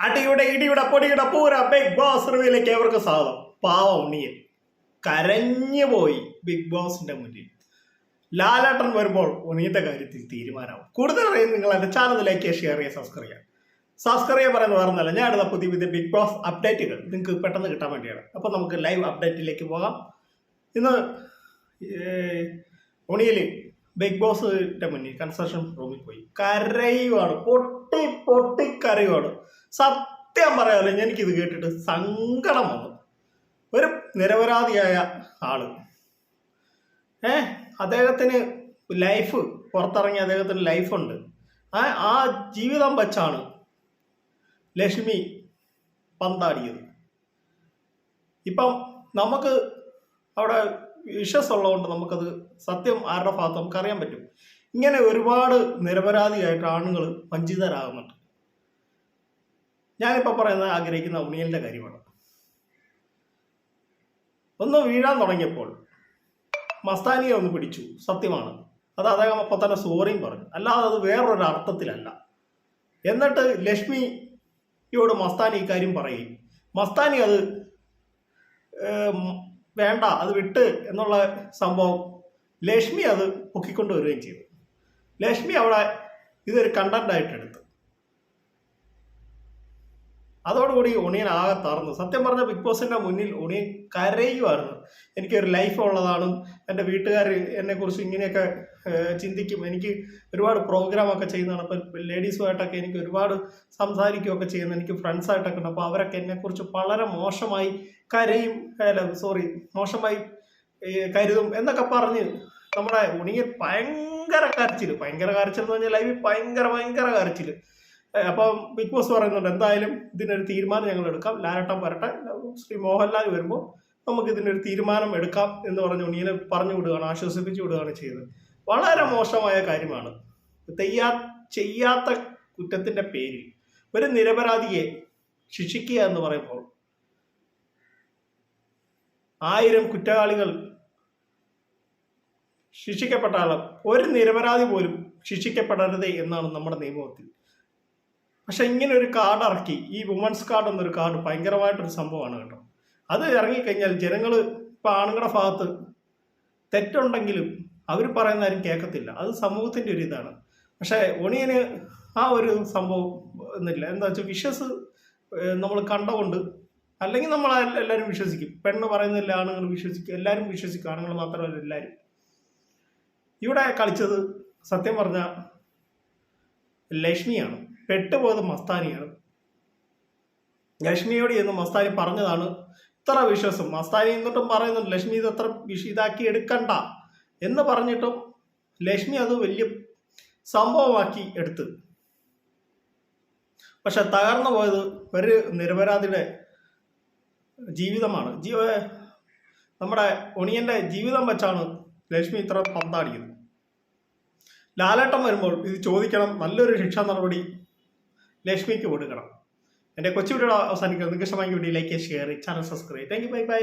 അടിയുടെ ഇടിയുടെ പൊടിയുടെ പൂര ബിഗ് ബോസ് റിവ്യൂലേക്ക് ഏവർക്ക് സ്വാഗതം. പാവം ഉണ്ണിയൻ. കരഞ്ഞു പോയി ബിഗ് ബോസിന്റെ മുന്നിൽ. ലാലാട്ടൻ വരുമ്പോൾ ഉണ്ണിയന്റെ കാര്യത്തിൽ തീരുമാനമാവും. കൂടുതൽ അറിയാൻ നിങ്ങൾ എന്റെ ചാനലിലേക്ക് ഷെയർ ചെയ്യുക സബ്സ്ക്രൈബ് ചെയ്യാം. സബ്സ്ക്രൈബ് ചെയ്യാൻ പറയുന്നത് ഞാൻ അടുത്ത പുതിയ പുതിയ ബിഗ് ബോസ് അപ്ഡേറ്റുകൾ നിങ്ങൾക്ക് പെട്ടെന്ന് കിട്ടാൻ വേണ്ടിയാണ്. അപ്പോൾ നമുക്ക് ലൈവ് അപ്ഡേറ്റിലേക്ക് പോകാം. ഇന്ന് ഉണിയിൽ ബിഗ് ബോസിന്റെ മുന്നിൽ കൺസ്ട്രക്ഷൻ റൂമിൽ പോയി. കരയുവാണ്. പൊട്ടി പൊട്ടി കരയുവാണ്. സത്യം പറയാമല്ലോ എനിക്കിത് കേട്ടിട്ട് സങ്കടം വന്നു. ഒരു നിരപരാധിയായ ആൾ. ഏ അദ്ദേഹത്തിന് ലൈഫ് പുറത്തിറങ്ങി അദ്ദേഹത്തിന് ലൈഫുണ്ട്. ആ ആ ജീവിതം വച്ചാണ് ലക്ഷ്മി പന്താടിയത്. ഇപ്പം നമുക്ക് അവിടെ വിശ്വസ് ഉള്ളതുകൊണ്ട് നമുക്കത് സത്യം ആരുടെ ഭാഗത്ത് നമുക്കറിയാൻ പറ്റും. ഇങ്ങനെ ഒരുപാട് നിരപരാധിയായിട്ട് ആണുങ്ങൾ വഞ്ചിതരാകുന്നുണ്ട്. ഞാനിപ്പോൾ പറയുന്നത് ആഗ്രഹിക്കുന്ന ഉണിയലിന്റെ കാര്യമാണ്. ഒന്ന് വീഴാൻ തുടങ്ങിയപ്പോൾ മസ്താനിയെ ഒന്ന് പിടിച്ചു സത്യമാണ്. അത് അദ്ദേഹം അപ്പം തന്നെ സോറിയും പറഞ്ഞു. അല്ലാതെ അത് വേറൊരു അർത്ഥത്തിലല്ല. എന്നിട്ട് ലക്ഷ്മിയോട് മസ്താനി ഇക്കാര്യം പറയും. മസ്താനി അത് വേണ്ട അത് വിട്ട് എന്നുള്ള സംഭവം ലക്ഷ്മി അത് പൊക്കിക്കൊണ്ടുവരികയും ചെയ്തു. ലക്ഷ്മി അവിടെ ഇതൊരു കണ്ടന്റ് ആയിട്ട് എടുത്തു. അതോടുകൂടി ഉണിയൻ ആകെ തറന്നു സത്യം പറഞ്ഞ ബിഗ് ബോസിന്റെ മുന്നിൽ ഉണിയൻ കരയുമായിരുന്നു എനിക്കൊരു ലൈഫ് ഉള്ളതാണ്. എന്റെ വീട്ടുകാർ എന്നെ കുറിച്ച് ഇങ്ങനെയൊക്കെ ചിന്തിക്കും. എനിക്ക് ഒരുപാട് പ്രോഗ്രാമൊക്കെ ചെയ്യുന്നതാണ്. അപ്പൊ ലേഡീസുമായിട്ടൊക്കെ എനിക്ക് ഒരുപാട് സംസാരിക്കുകയൊക്കെ ചെയ്യുന്നു. എനിക്ക് ഫ്രണ്ട്സായിട്ടൊക്കെ ഉണ്ട്. അപ്പോൾ അവരൊക്കെ എന്നെക്കുറിച്ച് വളരെ മോശമായി കരയും അല്ല സോറി മോശമായി കരുതും എന്നൊക്കെ പറഞ്ഞ് നമ്മുടെ ഉണിയൻ ഭയങ്കര കരച്ചിൽ ഭയങ്കര കരച്ചിൽ എന്ന് പറഞ്ഞാൽ ലൈവിൽ ഭയങ്കര ഭയങ്കര കരച്ചിൽ ഏഹ് അപ്പം ബിഗ് ബോസ് പറയുന്നുണ്ട് എന്തായാലും ഇതിനൊരു തീരുമാനം ഞങ്ങൾ എടുക്കാം. ലാലട്ടം വരട്ടെ. ശ്രീ മോഹൻലാൽ വരുമ്പോൾ നമുക്ക് ഇതിനൊരു തീരുമാനം എടുക്കാം എന്ന് പറഞ്ഞ് ഉണ്ണിയെ പറഞ്ഞു വിടുകയാണ് ആശ്വസിപ്പിച്ചു വിടുകയാണ് ചെയ്തത്. വളരെ മോശമായ കാര്യമാണ്. തെയ്യാ ചെയ്യാത്ത കുറ്റത്തിന്റെ പേരിൽ ഒരു നിരപരാധിയെ ശിക്ഷിക്കുക എന്ന് പറയുമ്പോൾ ആയിരം കുറ്റവാളികൾ ശിക്ഷിക്കപ്പെട്ട ആളും ഒരു നിരപരാധി പോലും ശിക്ഷിക്കപ്പെടരുത് എന്നാണ് നമ്മുടെ നിയമത്തിൽ പക്ഷെ ഇങ്ങനെ ഒരു കാർഡ് ഇറക്കി. ഈ വുമൻസ് കാർഡ് എന്നൊരു കാർഡ് ഭയങ്കരമായിട്ടൊരു സംഭവമാണ് കേട്ടോ. അത് ഇറങ്ങിക്കഴിഞ്ഞാൽ ജനങ്ങൾ ഇപ്പം ആണുങ്ങളുടെ ഭാഗത്ത് തെറ്റുണ്ടെങ്കിലും അവർ പറയുന്ന ആരും കേൾക്കത്തില്ല. അത് സമൂഹത്തിന്റെ ഒരു ഇതാണ്. പക്ഷേ ഒണിയന് ആ ഒരു സംഭവം എന്നില്ല. എന്താ വെച്ചാൽ വിശ്വസ് നമ്മൾ കണ്ടുകൊണ്ട് അല്ലെങ്കിൽ നമ്മൾ എല്ലാവരും വിശ്വസിക്കും. പെണ്ണ് പറയുന്നില്ല ആണുങ്ങൾ വിശ്വസിക്കും എല്ലാവരും വിശ്വസിക്കും. ആണുങ്ങൾ മാത്രമല്ല എല്ലാവരും. ഇവിടെ കളിച്ചത് സത്യം പറഞ്ഞ ലക്ഷ്മിയാണ്. പെട്ടുപോയത് മസ്താനിയാണ്. ലക്ഷ്മിയോട് എന്ന് മസ്താനി പറഞ്ഞതാണ് ഇത്ര വിശ്വാസം. മസ്താനി എന്നിട്ടും പറയുന്നു ലക്ഷ്മി ഇത് അത്ര ഇതാക്കി എടുക്കണ്ട. എന്ന് പറഞ്ഞിട്ടും ലക്ഷ്മി അത് വലിയ സംഭവമാക്കി എടുത്ത്. പക്ഷെ തകർന്നു പോയത് ഒരു നിരപരാധിയുടെ ജീവിതമാണ്. ജീവ നമ്മുടെ ഒണിയന്റെ ജീവിതം വെച്ചാണ് ലക്ഷ്മി ഇത്ര പന്താടിയത്. ലാലേട്ടം വരുമ്പോൾ ഇത് ചോദിക്കണം നല്ലൊരു ശിക്ഷാ നടപടി ലക്ഷ്മിക്ക് കൊടുക്കണം. എന്റെ കൊച്ചു വീഡിയോ അവസാനിക്കുന്നത് നിങ്ങൾക്ക് ഇഷ്ടമായി video like share channel subscribe thank you bye bye